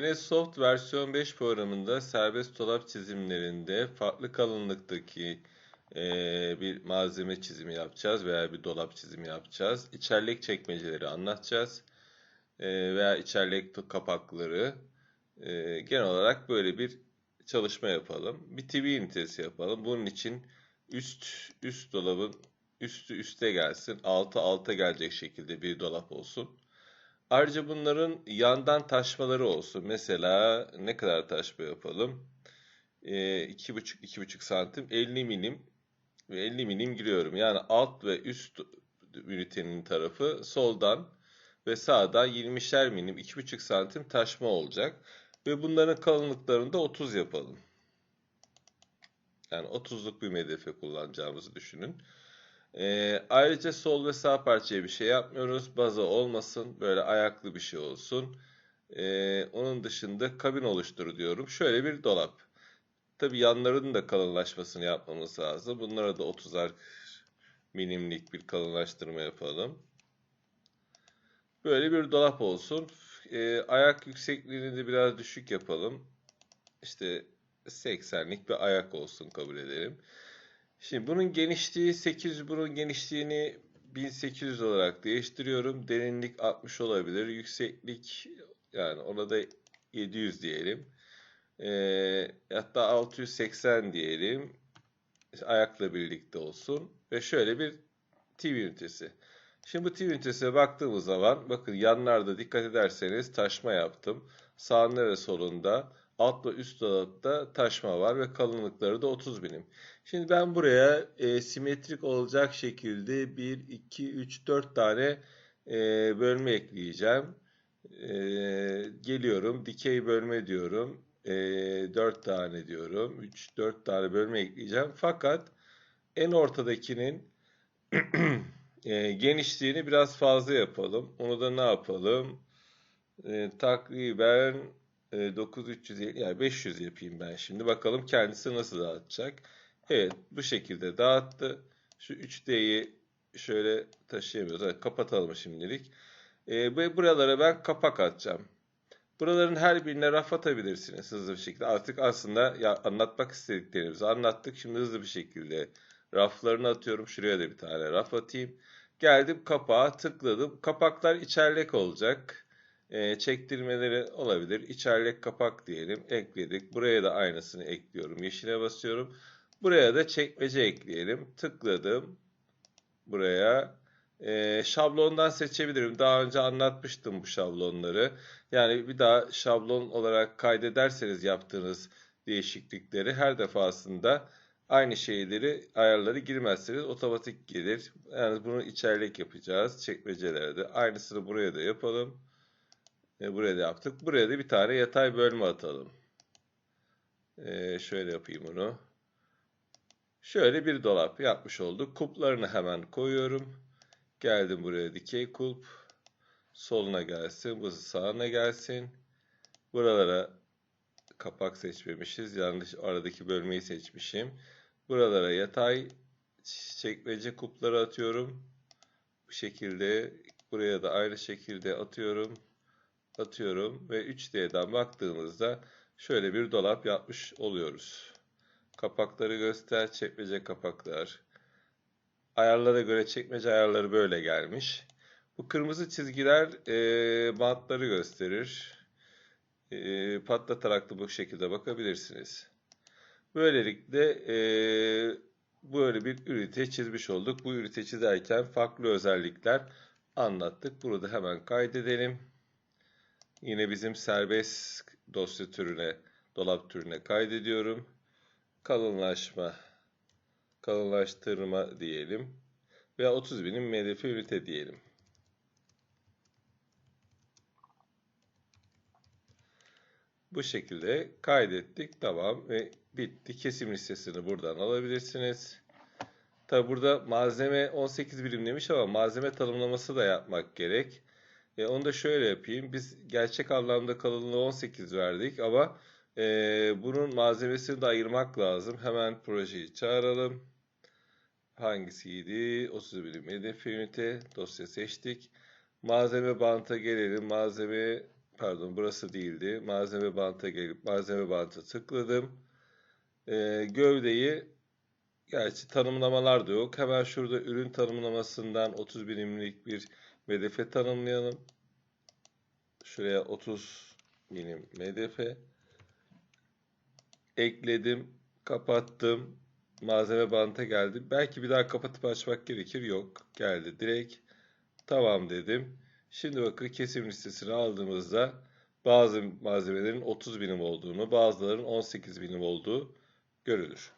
Soft versiyon 5 programında serbest dolap çizimlerinde farklı kalınlıktaki eee, bir malzeme çizimi yapacağız veya bir dolap çizimi yapacağız. İçerlek çekmeceleri anlatacağız Eee, veya içerlek kapakları. Eee, genel olarak böyle bir çalışma yapalım. Bir TV ünitesi yapalım. Bunun için üst üst dolabın üstü üste gelsin, altı alta gelecek şekilde bir dolap olsun. Ayrıca bunların yandan taşmaları olsun. Mesela ne kadar taşma yapalım? Ee, 2,5-2,5 santim 50 milim ve 50 milim giriyorum. Yani alt ve üst ünitenin tarafı soldan ve sağdan 20'şer milim 2,5 santim taşma olacak. Ve bunların kalınlıklarını da 30 yapalım. Yani 30'luk bir medefe kullanacağımızı düşünün. Ee, ayrıca sol ve sağ parçaya bir şey yapmıyoruz. Baza olmasın. Böyle ayaklı bir şey olsun. Ee, onun dışında kabin oluştur diyorum. Şöyle bir dolap. Tabi yanlarının da kalınlaşmasını yapmamız lazım. Bunlara da 30'ar milimlik bir kalınlaştırma yapalım. Böyle bir dolap olsun. Ee, ayak yüksekliğini de biraz düşük yapalım. İşte 80'lik bir ayak olsun kabul edelim. Şimdi bunun genişliği 800, bunun genişliğini 1800 olarak değiştiriyorum. Derinlik 60 olabilir. Yükseklik yani ona da 700 diyelim. E, hatta 680 diyelim. Ayakla birlikte olsun. Ve şöyle bir TV ünitesi. Şimdi bu TV ünitesine baktığımız zaman bakın yanlarda dikkat ederseniz taşma yaptım. Sağında ve solunda alt ve üst dolapta taşma var ve kalınlıkları da 30 milim. Şimdi ben buraya e, simetrik olacak şekilde 1, 2, 3, 4 tane e, bölme ekleyeceğim. E, geliyorum dikey bölme diyorum. E, 4 tane diyorum. 3, 4 tane bölme ekleyeceğim. Fakat en ortadakinin e, genişliğini biraz fazla yapalım. Onu da ne yapalım? E, takriben 9350 yani 500 yapayım ben şimdi. Bakalım kendisi nasıl dağıtacak. Evet bu şekilde dağıttı. Şu 3D'yi şöyle taşıyamıyoruz. Evet, kapatalım şimdilik. Ee, ve buralara ben kapak atacağım. Buraların her birine raf atabilirsiniz hızlı bir şekilde. Artık aslında ya anlatmak istediklerimizi anlattık. Şimdi hızlı bir şekilde raflarını atıyorum. Şuraya da bir tane raf atayım. Geldim kapağa tıkladım. Kapaklar içerlek olacak e, çektirmeleri olabilir. İçerlek kapak diyelim. Ekledik. Buraya da aynısını ekliyorum. Yeşile basıyorum. Buraya da çekmece ekleyelim. Tıkladım. Buraya. E, şablondan seçebilirim. Daha önce anlatmıştım bu şablonları. Yani bir daha şablon olarak kaydederseniz yaptığınız değişiklikleri her defasında aynı şeyleri ayarları girmezseniz otomatik gelir. Yani bunu içerlek yapacağız. Çekmecelerde. Aynısını buraya da yapalım. E, buraya da yaptık. Buraya da bir tane yatay bölme atalım. E, şöyle yapayım onu. Şöyle bir dolap yapmış olduk. Kuplarını hemen koyuyorum. Geldim buraya dikey kulp. Soluna gelsin. Burası sağına gelsin. Buralara kapak seçmemişiz. Yanlış aradaki bölmeyi seçmişim. Buralara yatay çekmece kupları atıyorum. Bu şekilde buraya da aynı şekilde atıyorum atıyorum ve 3D'den baktığımızda şöyle bir dolap yapmış oluyoruz. Kapakları göster, çekmece kapaklar. Ayarlara göre çekmece ayarları böyle gelmiş. Bu kırmızı çizgiler e, bantları gösterir. E, patlatarak da bu şekilde bakabilirsiniz. Böylelikle e, böyle bir ünite çizmiş olduk. Bu ünite çizerken farklı özellikler anlattık. Bunu da hemen kaydedelim. Yine bizim serbest dosya türüne, dolap türüne kaydediyorum. Kalınlaşma, kalınlaştırma diyelim. Veya 30 binim MDF ünite diyelim. Bu şekilde kaydettik. Tamam ve bitti. Kesim listesini buradan alabilirsiniz. Tabi burada malzeme 18 birim demiş ama malzeme tanımlaması da yapmak gerek. E, onu da şöyle yapayım. Biz gerçek anlamda kalınlığı 18 verdik ama e, bunun malzemesini de ayırmak lazım. Hemen projeyi çağıralım. Hangisiydi? 30 birim hedef ünite. Dosya seçtik. Malzeme banta gelelim. Malzeme pardon burası değildi. Malzeme banta gelip malzeme bantı tıkladım. Ee, gövdeyi gerçi tanımlamalar da yok. Hemen şurada ürün tanımlamasından 30 birimlik bir medefe tanımlayalım. Şuraya 30 milim medefe ekledim, kapattım. Malzeme banta geldi. Belki bir daha kapatıp açmak gerekir. Yok, geldi direkt. Tamam dedim. Şimdi bakın kesim listesini aldığımızda bazı malzemelerin 30 birim olduğunu, bazılarının 18 birim olduğu görülür.